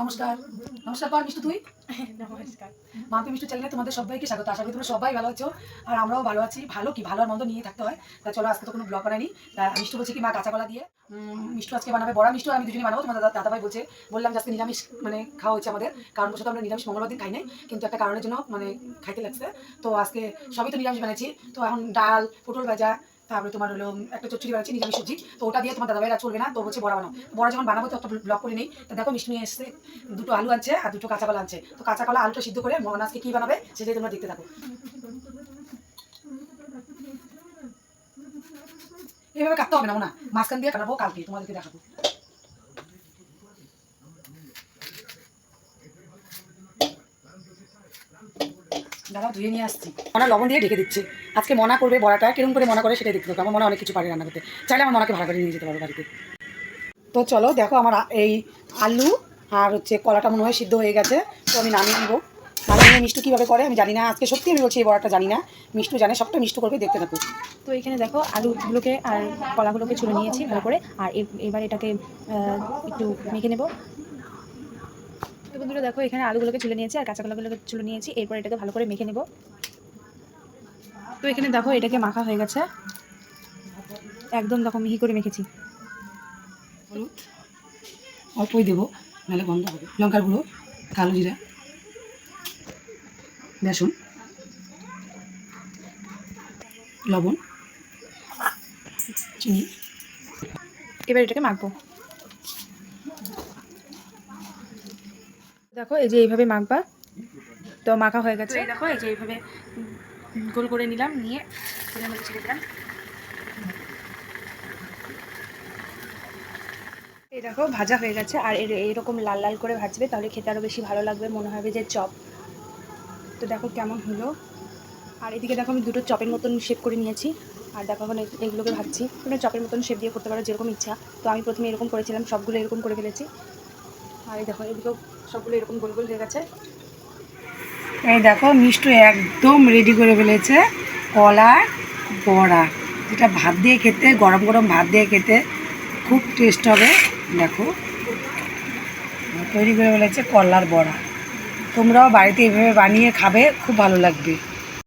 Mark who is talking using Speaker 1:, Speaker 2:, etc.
Speaker 1: নমস্কার। নমস্কার কর মিষ্টু তুই?
Speaker 2: নমস্কার।
Speaker 1: মাম্পি মিষ্টু চ্যানেলে তোমাদের সবাইকে স্বাগত। আশা করি তোমরা সবাই ভালো আছো। আর আমরাও ভালো আছি। ভালো কি? ভালো আর মন্দ নিয়ে থাকতে হয়। তা চলো আজকে তো কোনো ব্লগ বানাইনি। তা মিষ্টু বলছে কি মা কাঁচা কলা দিয়ে মিষ্টু আজকে বানাবে বড়া। মিষ্টু আমি দুজনে বানাবো। তোমাদের দাদা দাদাভাই বলছে বললাম যে আজকে নিরামিষ মানে খাওয়া হচ্ছে আমাদের। কারণ বসে আমরা নিরামিষ মঙ্গলবার দিন খাই নাই। কিন্তু একটা কারণের জন্য মানে খাইতে লাগছে। তো আজকে সবই তো নিরামিষ বানাচ্ছি তো এখন ডাল পটল ভাজা তারপরে তোমার হলো একটা চচ্চড়ি বানাচ্ছি, নিরামিষ সবজি। তো ওটা দিয়ে তোমার দাদা ভাইরা চলবে না, তো বলছে বড়া বানাও। বড়া যখন বানাবো, তো একটা ব্লক করে নেই। তো দেখো, মিষ্টি নিয়ে এসছে, দুটো আলু আনছে আর দুটো কাঁচা কলা আনছে। তো কাঁচা কলা আলুটা সিদ্ধ করে মোহন আজকে কি বানাবে, সেটাই তোমরা দেখতে থাকো। এভাবে কাটতে হবে না না মাঝখান দিয়ে কাটাবো, কালকে তোমাদেরকে দেখাবো। দাদা, ধুয়ে নিয়ে আসছি। মনা লবণ দিয়ে ঢেকে দিচ্ছে। আজকে মনা করবে বড়াটা, কিরম করে মনা করে সেটাই দেখতে আমার মনে অনেক কিছু পারে রান্না করতে। চাইলে আমার মনাকে ভাড়া করে নিয়ে যেতে পারব বাড়িতে। তো চলো, দেখো আমার এই আলু আর হচ্ছে কলাটা মনে হয় সিদ্ধ হয়ে গেছে। তো আমি নামিয়ে নেব। নামিয়ে মিষ্টু কীভাবে করে আমি জানি না। আজকে সত্যি আমি বলছি এই বড়াটা জানি না। মিষ্টু জানে, সবটা মিষ্টু করবে, দেখতে থাকো।
Speaker 2: তো এখানে দেখো আলুগুলোকে আর কলাগুলোকে ছুলে নিয়েছি ভালো করে। আর এবার এটাকে একটু মেখে নেব। তো বন্ধুরা দেখো এখানে আলুগুলোকে ছুলে নিয়েছি আর কাঁচা কলাগুলোকে ছুলে নিয়েছি। এরপর এটাকে ভালো করে মেখে নেব। তো এখানে দেখো এটাকে মাখা হয়ে গেছে। একদম দেখো মিহি করে মেখেছি।
Speaker 1: হলুদ অল্পই দেবো নাহলে গন্ধ হবে। লঙ্কার গুঁড়ো কালো জিরা বেসন লবণ চিনি।
Speaker 2: এবার এটাকে মাখবো। দেখো এই যে এইভাবে মাখবা। তো মাখা হয়ে গেছে। দেখো এই যে এইভাবে গোল করে নিলাম নিয়ে মধ্যে ছেড়ে দিলাম। এই দেখো ভাজা হয়ে গেছে। আর এর এরকম লাল লাল করে ভাজবে তাহলে খেতে আরও বেশি ভালো লাগবে মনে হবে যে চপ। তো দেখো কেমন হলো। আর এদিকে দেখো আমি দুটো চপের মতন শেপ করে নিয়েছি। আর দেখো এখন এগুলোকে ভাজছি। তোমরা চপের মতন শেপ দিয়ে করতে পারো যেরকম ইচ্ছা। তো আমি প্রথমে এরকম করেছিলাম সবগুলো এরকম করে ফেলেছি। আর এই দেখো এদিকেও সবগুলো এরকম গোল গোল হয়ে গেছে।
Speaker 1: এই দেখো, মিষ্টি একদম রেডি করে ফেলেছে কলা বড়া। যেটা ভাত দিয়ে খেতে, গরম গরম ভাত দিয়ে খেতে খুব টেস্ট হবে। দেখো, তৈরি করে ফেলেছে কলার বড়া। তোমরাও বাড়িতে এভাবে বানিয়ে খাবে, খুব ভালো লাগবে।